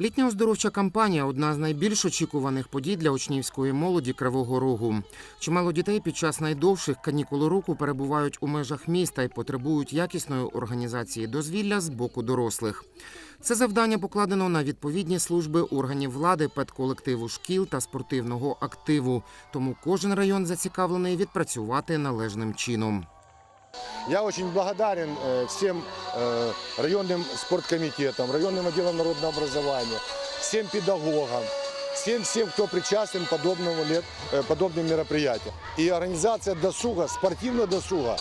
Літня оздоровча кампанія одна з найбільш очікуваних подій для учнівської молоді Кривого Рогу. Чимало дітей під час найдовших канікул року перебувають у межах міста і потребують якісної організації дозвілля з боку дорослих. Це завдання покладено на відповідні служби органів влади, педколективу шкіл та спортивного активу. Тому кожен район зацікавлений відпрацювати належним чином. Я очень благодарен э, всем э, районным спорткомитетам, районным отделам народного образования, всем педагогам, всем, всем, кто причастен к подобному лет, э, подобным мероприятиям. И организация досуга, спортивного досуга,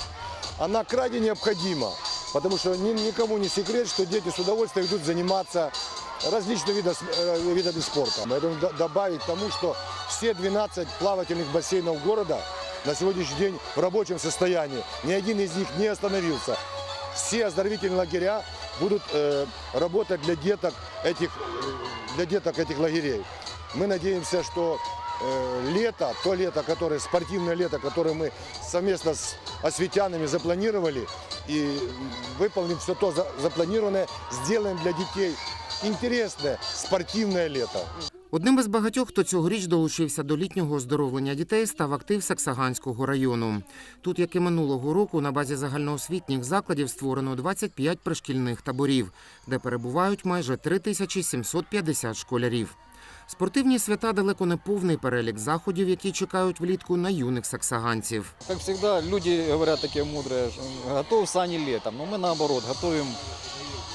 она крайне необходима, потому что ни- никому не секрет, что дети с удовольствием идут заниматься различными вида- э, видами спорта. Д- добавить тому, что все 12 плавательных бассейнов города на сегодняшний день в рабочем состоянии. Ни один из них не остановился. Все оздоровительные лагеря будут э, работать для деток этих, для деток этих лагерей. Мы надеемся, что э, лето, то лето, которое, спортивное лето, которое мы совместно с осветянами запланировали, и выполним все то за- запланированное, сделаем для детей интересное спортивное лето. Одним із багатьох, хто цьогоріч долучився до літнього оздоровлення дітей, став актив Саксаганського району. Тут, як і минулого року, на базі загальноосвітніх закладів створено 25 пришкільних таборів, де перебувають майже 3750 школярів. Спортивні свята далеко не повний перелік заходів, які чекають влітку на юних саксаганців. Как всегда, люди говорят такие мудрые, что готов сани летом. Но мы наоборот, готовим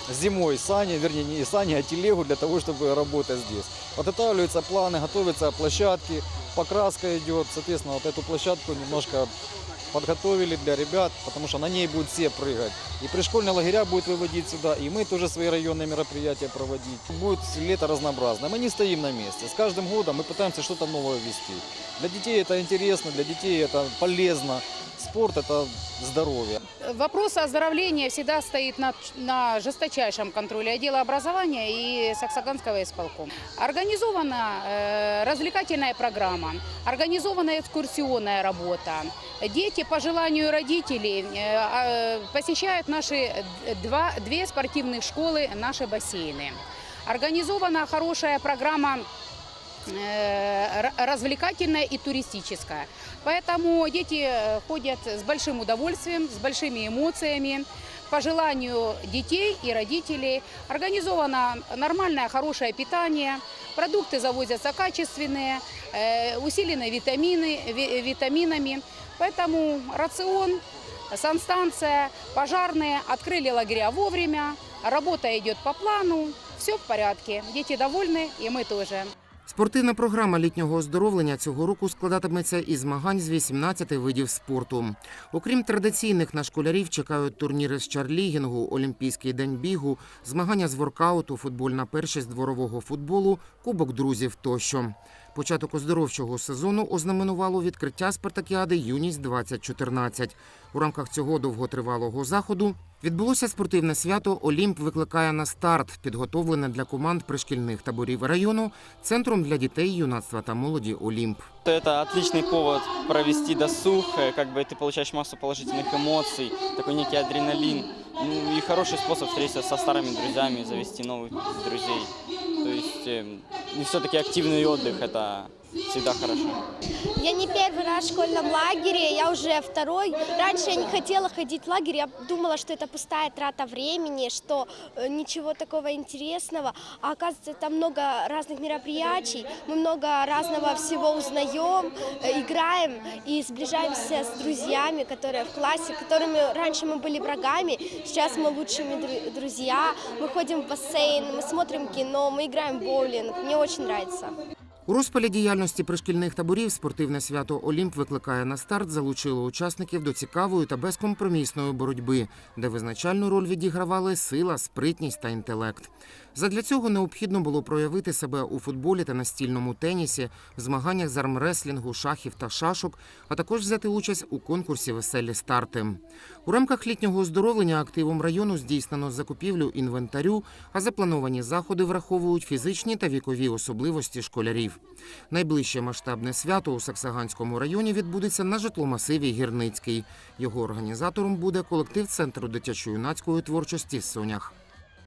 зимой сани, вернее не сани, а телегу для того, чтобы работать здесь. Подготавливаются планы, готовятся площадки, покраска идет. Соответственно, вот эту площадку немножко подготовили для ребят, потому что на ней будут все прыгать. И пришкольные лагеря будут выводить сюда, и мы тоже свои районные мероприятия проводить. Будет лето разнообразное. Мы не стоим на месте. С каждым годом мы пытаемся что-то новое ввести. Для детей это интересно, для детей это полезно. Спорт это здоровье. Вопрос оздоровления всегда стоит на, на жесточайшем контроле отдела образования и Саксаганского исполкома. Организована э, развлекательная программа, организована экскурсионная работа. Дети по желанию родителей э, а, посещают наши два, две спортивных школы, наши бассейны. Организована хорошая программа э, развлекательная и туристическая. Поэтому дети э, ходят с большим удовольствием, с большими эмоциями. По желанию детей и родителей организовано нормальное, хорошее питание, продукты завозятся качественные, э, усилены витамины, ви- витаминами. Поэтому рацион, санстанция, пожарные открыли лагеря вовремя, работа идет по плану, все в порядке. Дети довольны, и мы тоже. Спортивна програма літнього оздоровлення цього року складатиметься із змагань з 18 видів спорту. Окрім традиційних на школярів чекають турніри з чарлігінгу, Олімпійський день бігу, змагання з воркауту, футбольна першість дворового футболу, кубок друзів тощо. Початок оздоровчого сезону ознаменувало відкриття спартакіади Юність 2014 У рамках цього довготривалого заходу відбулося спортивне свято Олімп викликає на старт, підготовлене для команд пришкільних таборів району центром для дітей, юнацтва та молоді Олімп. Это отличный повод провести досуг, э, как бы ты получаешь массу положительных эмоций, такой некий адреналин. Ну и хороший способ встретиться со старыми друзьями, завести новых друзей. То есть э, и все-таки активный отдых это всегда хорошо. Я не первый раз в школьном лагере, я уже второй. Раньше я не хотела ходить в лагерь, я думала, что это пустая трата времени, что э, ничего такого интересного. А оказывается, там много разных мероприятий, мы много разного всего узнаем, э, играем и сближаемся с друзьями, которые в классе, которыми раньше мы были врагами, сейчас мы лучшими дру- друзья. Мы ходим в бассейн, мы смотрим кино, мы играем в боулинг. Мне очень нравится. У розпалі діяльності пришкільних таборів спортивне свято Олімп викликає на старт залучило учасників до цікавої та безкомпромісної боротьби, де визначальну роль відігравали сила, спритність та інтелект. Задля цього необхідно було проявити себе у футболі та настільному тенісі, в змаганнях з армреслінгу, шахів та шашок, а також взяти участь у конкурсі Веселі старти. У рамках літнього оздоровлення активом району здійснено закупівлю інвентарю, а заплановані заходи враховують фізичні та вікові особливості школярів. Найближче масштабне свято у Саксаганському районі відбудеться на житломасиві Гірницький. Його організатором буде колектив Центру дитячо-юнацької творчості Сонях.